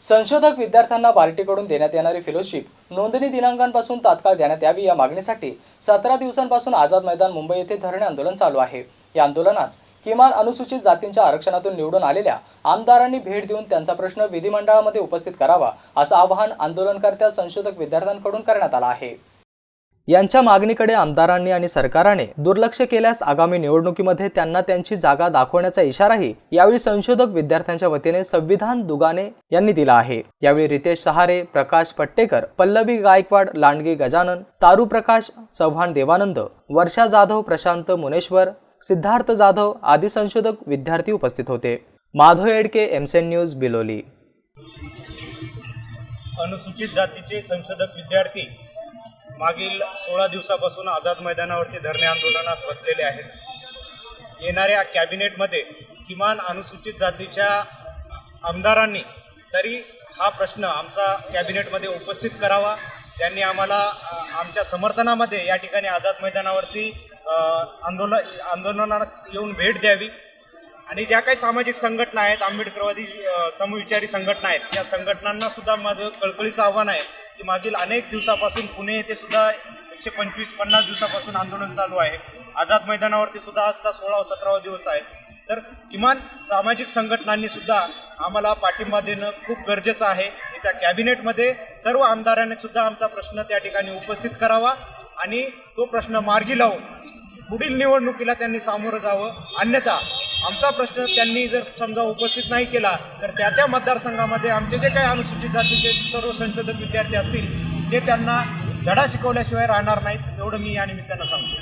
संशोधक विद्यार्थ्यांना बार्टीकडून देण्यात येणारी फेलोशिप नोंदणी दिनांकांपासून तात्काळ देण्यात यावी या मागणीसाठी सतरा दिवसांपासून आझाद मैदान मुंबई येथे धरणे आंदोलन चालू आहे. या आंदोलनास किमान अनुसूचित जातींच्या आरक्षणातून निवडून आलेल्या आमदारांनी भेट देऊन त्यांचा प्रश्न विधिमंडळामध्ये उपस्थित करावा असं आवाहन आंदोलनकर्त्या संशोधक विद्यार्थ्यांकडून करण्यात आलं आहे. यांच्या मागणीकडे आमदारांनी आणि सरकाराने दुर्लक्ष केल्यास आगामी निवडणुकीमध्ये त्यांना त्यांची जागा दाखवण्याचा इशाराही यावेळी संशोधक विद्यार्थ्यांच्या वतीने संविधान दुगाने यांनी दिला आहे. यावेळी रितेश सहारे प्रकाश पट्टेकर पल्लवी गायकवाड लांडगे गजानन तारू प्रकाश चव्हाण देवानंद वर्षा जाधव प्रशांत मुनेश्वर सिद्धार्थ जाधव आदी संशोधक विद्यार्थी उपस्थित होते. Madhav Yedke MCN news Biloli. अनुसूचित जातीचे संशोधक विद्यार्थी मागील सोळा दिवसापासून आझाद मैदानावरती धरणे आंदोलनास बसलेले आहेत. येणाऱ्या कॅबिनेटमध्ये किमान अनुसूचित जातीच्या आमदारांनी तरी हा प्रश्न आमचा कॅबिनेटमध्ये उपस्थित करावा. त्यांनी आम्हाला आमच्या समर्थनामध्ये या ठिकाणी आझाद मैदानावरती आंदोलन आंदोलनास येऊन भेट द्यावी. आणि ज्या काही सामाजिक संघटना आहेत आंबेडकरवादी समविचारी संघटना आहेत त्या संघटनांना सुद्धा माझं कळकळीचं आव्हान आहे की मागील अनेक दिवसापासून पुणे येथे सुद्धा एकशे पंचवीस पन्नास दिवसापासून आंदोलन चालू आहे. आझाद मैदानावरती सुद्धा आजचा सोळा सतरावा दिवस आहे. तर किमान सामाजिक संघटनांनी सुद्धा आम्हाला पाठिंबा देणं खूप गरजेचं आहे. त्या कॅबिनेटमध्ये सर्व आमदारांनी सुद्धा आमचा प्रश्न त्या ठिकाणी उपस्थित करावा आणि तो प्रश्न मार्गी लावून पुढील निवडणुकीला त्यांनी सामोरं जावं. अन्यथा आमचा प्रश्न त्यांनी जर समजा उपस्थित नाही केला तर त्या त्या मतदारसंघामध्ये आमचे जे काही अनुसूचित जातीचे सर्व संशोधक विद्यार्थी असतील ते त्यांना धडा शिकवल्याशिवाय राहणार नाहीत एवढं मी या निमित्तानं सांगतो.